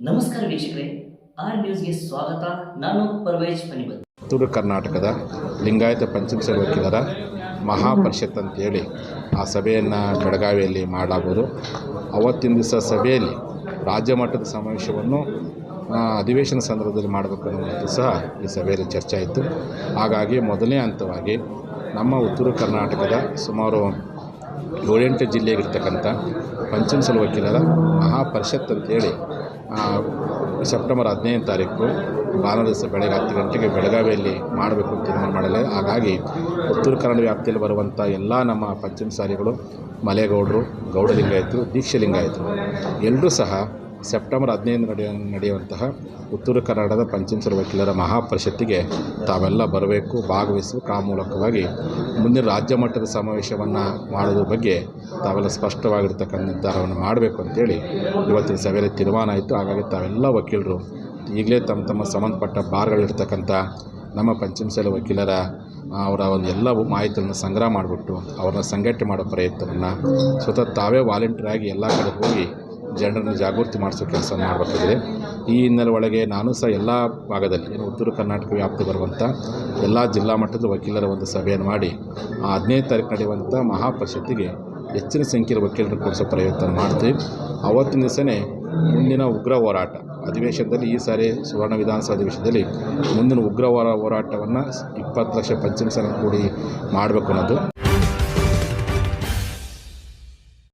ನಮಸ್ಕಾರ ವೀಕ್ಷಕರೇ ಆರ್ ನ್ಯೂಸ್ಗೆ ಸ್ವಾಗತ. ನಾನು ಪರ್ವೇಜ್ ಪನಿಬದ್ ಉತ್ತರ ಕರ್ನಾಟಕದ ಲಿಂಗಾಯತ ಪಂಚಮಸಾಲಿ ವಕೀಲರ ಮಹಾಪರಿಷತ್ ಅಂತೇಳಿ ಆ ಸಭೆಯನ್ನು ಬೆಳಗಾವಿಯಲ್ಲಿ ಮಾಡಲಾಗುವುದು. ಅವತ್ತಿನ ದಿವಸ ಸಭೆಯಲ್ಲಿ ರಾಜ್ಯ ಮಟ್ಟದ ಸಮಾವೇಶವನ್ನು ಅಧಿವೇಶನ ಸಂದರ್ಭದಲ್ಲಿ ಮಾಡಬೇಕು ಅನ್ನೋದು ಸಹ ಈ ಸಭೆಯಲ್ಲಿ ಚರ್ಚೆ ಆಯಿತು. ಹಾಗಾಗಿ ಮೊದಲನೇ ಹಂತವಾಗಿ ನಮ್ಮ ಉತ್ತರ ಕರ್ನಾಟಕದ ಸುಮಾರು ಏಳೆಂಟು ಜಿಲ್ಲೆಗಿರ್ತಕ್ಕಂಥ ಪಂಚಮಸಾಲಿ ವಕೀಲರ ಮಹಾಪರಿಷತ್ ಅಂತೇಳಿ ಸೆಪ್ಟೆಂಬರ್ ಹದಿನೈದನೇ ತಾರೀಕು ಭಾನುವಾರ ದಿವಸ ಬೆಳಗ್ಗೆ ಹತ್ತು ಗಂಟೆಗೆ ಬೆಳಗಾವಿಯಲ್ಲಿ ಮಾಡಬೇಕು ಅಂತ ತೀರ್ಮಾನ ಮಾಡಲ್ಲ ಹಾಗಾಗಿ ಉತ್ತರ ಕನ್ನಡ ವ್ಯಾಪ್ತಿಯಲ್ಲಿ ಬರುವಂಥ ಎಲ್ಲ ನಮ್ಮ ಪಂಚಮಸಾಲಿಗಳು ಮಲೆಗೌಡರು ಗೌಡ ಲಿಂಗಾಯತರು ದೀಕ್ಷೆ ಲಿಂಗಾಯತರು ಎಲ್ಲರೂ ಸಹ ಸೆಪ್ಟೆಂಬರ್ ಹದಿನೈದು ನಡೆಯ, ನಡೆಯುವಂತಹ ಉತ್ತರ ಕನ್ನಡದ ಪಂಚಮಸರ ವಕೀಲರ ಮಹಾಪರಿಷತ್ತಿಗೆ ತಾವೆಲ್ಲ ಬರಬೇಕು ಭಾಗವಹಿಸಬೇಕು ಆ ಮೂಲಕವಾಗಿ ಮುಂದಿನ ರಾಜ್ಯ ಮಟ್ಟದ ಸಮಾವೇಶವನ್ನು ಮಾಡೋದ್ರ ಬಗ್ಗೆ ತಾವೆಲ್ಲ ಸ್ಪಷ್ಟವಾಗಿರ್ತಕ್ಕಂಥ ನಿರ್ಧಾರವನ್ನು ಮಾಡಬೇಕು ಅಂತೇಳಿ ಇವತ್ತಿನ ಸಭೆಯಲ್ಲಿ ತೀರ್ಮಾನ ಆಯಿತು. ಹಾಗಾಗಿ ತಾವೆಲ್ಲ ವಕೀಲರು, ಈಗಲೇ ತಮ್ಮ ತಮ್ಮ ಸಂಬಂಧಪಟ್ಟ ಬಾರ್ಗಳಿರ್ತಕ್ಕಂಥ ನಮ್ಮ ಪಂಚಮಸಾಲಿ ವಕೀಲರ ಅವರ ಒಂದು ಎಲ್ಲ ಮಾಹಿತಿಯನ್ನು ಸಂಗ್ರಹ ಮಾಡಿಬಿಟ್ಟು ಅವ್ರನ್ನ ಸಂಘಟನೆ ಮಾಡೋ ಪ್ರಯತ್ನವನ್ನು ಸ್ವತಃ ತಾವೇ ವಾಲಂಟಿಯರ್ ಆಗಿ ಎಲ್ಲ ಕಡೆ ಹೋಗಿ ಜನರನ್ನು ಜಾಗೃತಿ ಮಾಡಿಸೋ ಕೆಲಸ ಮಾಡಬೇಕಾಗಿದೆ. ಈ ಹಿನ್ನೆಲೆ ಒಳಗೆ ನಾನು ಸಹ ಎಲ್ಲ ಭಾಗದಲ್ಲಿ, ಏನು ಉತ್ತರ ಕರ್ನಾಟಕ ವ್ಯಾಪ್ತಿ ಬರುವಂಥ ಎಲ್ಲ ಜಿಲ್ಲಾ ಮಟ್ಟದ ವಕೀಲರ ಒಂದು ಸಭೆಯನ್ನು ಮಾಡಿ, ಆ ಹದಿನೈದು ತಾರೀಕು ನಡೆಯುವಂಥ ಮಹಾಪರಿಷತ್ತಿಗೆ ಹೆಚ್ಚಿನ ಸಂಖ್ಯೆಯ ವಕೀಲರು ಕೊಡಿಸೋ ಪ್ರಯತ್ನ ಮಾಡ್ತೀವಿ. ಅವತ್ತಿನ ದಿವಸನೇ ಮುಂದಿನ ಉಗ್ರ ಹೋರಾಟ, ಅಧಿವೇಶನದಲ್ಲಿ ಈ ಸಾರಿ ಸುವರ್ಣ ವಿಧಾನಸಭಾ ಅಧಿವೇಶನದಲ್ಲಿ ಮುಂದಿನ ಉಗ್ರ ಹೋರಾ, ಹೋರಾಟವನ್ನು ಇಪ್ಪತ್ತು ಲಕ್ಷ ಪಂಚಮಸಾಲ ಕೂಡಿ ಮಾಡಬೇಕು ಅನ್ನೋದು.